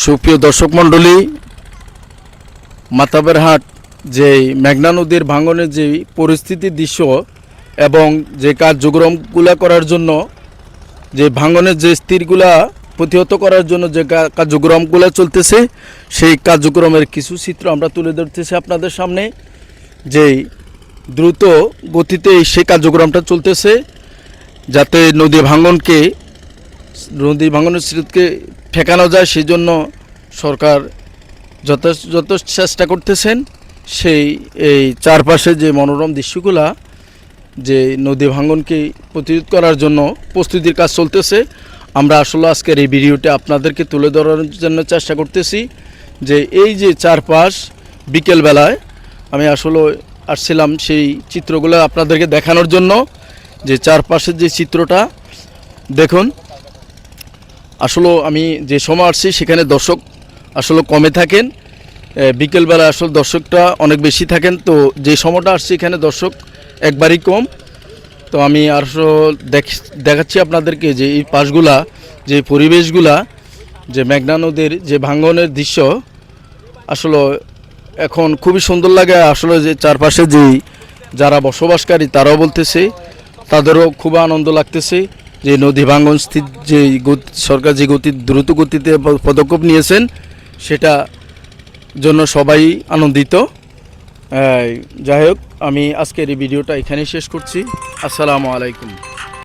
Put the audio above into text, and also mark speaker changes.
Speaker 1: সুপ্রিয় দর্শক মণ্ডলী মাতাবেরহাট যে মেঘনা নদীর ভাঙনের যে পরিস্থিতির দৃশ্য এবং যে কার্যক্রমগুলা করার জন্য, যে ভাঙনের যে স্থিরগুলা প্রতিহত করার জন্য যে কার্যক্রমগুলো চলতেছে, সেই কার্যক্রমের কিছু চিত্র আমরা তুলে ধরতেছি আপনাদের সামনে। যেই দ্রুত গতিতে সেই কার্যক্রমটা চলতেছে, যাতে নদী ভাঙনকে নদী ভাঙনের স্রোতকে ঠেকানো যায় সেই জন্য সরকার যত চেষ্টা করতেছেন। সেই, এই চারপাশে যে মনোরম দৃশ্যগুলা, যে নদী ভাঙনকে প্রতিরোধ করার জন্য প্রস্তুতির কাজ চলতেছে, আমরা আসলে আজকের এই ভিডিওটা আপনাদেরকে তুলে ধরার জন্য চেষ্টা করতেছি যে এই যে চারপাশ বিকেলবেলায় আমি আসলে আসছিলাম সেই চিত্রগুলো আপনাদেরকে দেখানোর জন্য, যে চারপাশের যে চিত্রটা, দেখুন আসলে আমি যে সময় আসছি, সেখানে দর্শক আসলে কমে থাকেন। বিকেলবেলা আসলে দর্শকটা অনেক বেশি থাকেন। তো যে সময়টা আসছি, এখানে দর্শক একবারই কম। তো আমি আসলে দেখ- দেখাচ্ছি আপনাদেরকে যে এই পাশগুলা, যে পরিবেশগুলা, যে মেঘনা নদীর যে ভাঙ্গনের দৃশ্য, আসলে এখন খুবই সুন্দর লাগে। আসলে যে চারপাশে যে যারা বসবাসকারী, তারাও বলতেছে, তাদেরও খুব আনন্দ লাগতেছে। যে নদী ভাঙ্গন স্থিত যে সরকার যে গতি, দ্রুত গতিতে পদক্ষেপ নিয়েছেন, সেটা জন্য সবাই আনন্দিত। যাই হোক, আমি আজকের এই ভিডিওটা এখানেই শেষ করছি। আসসালামু আলাইকুম।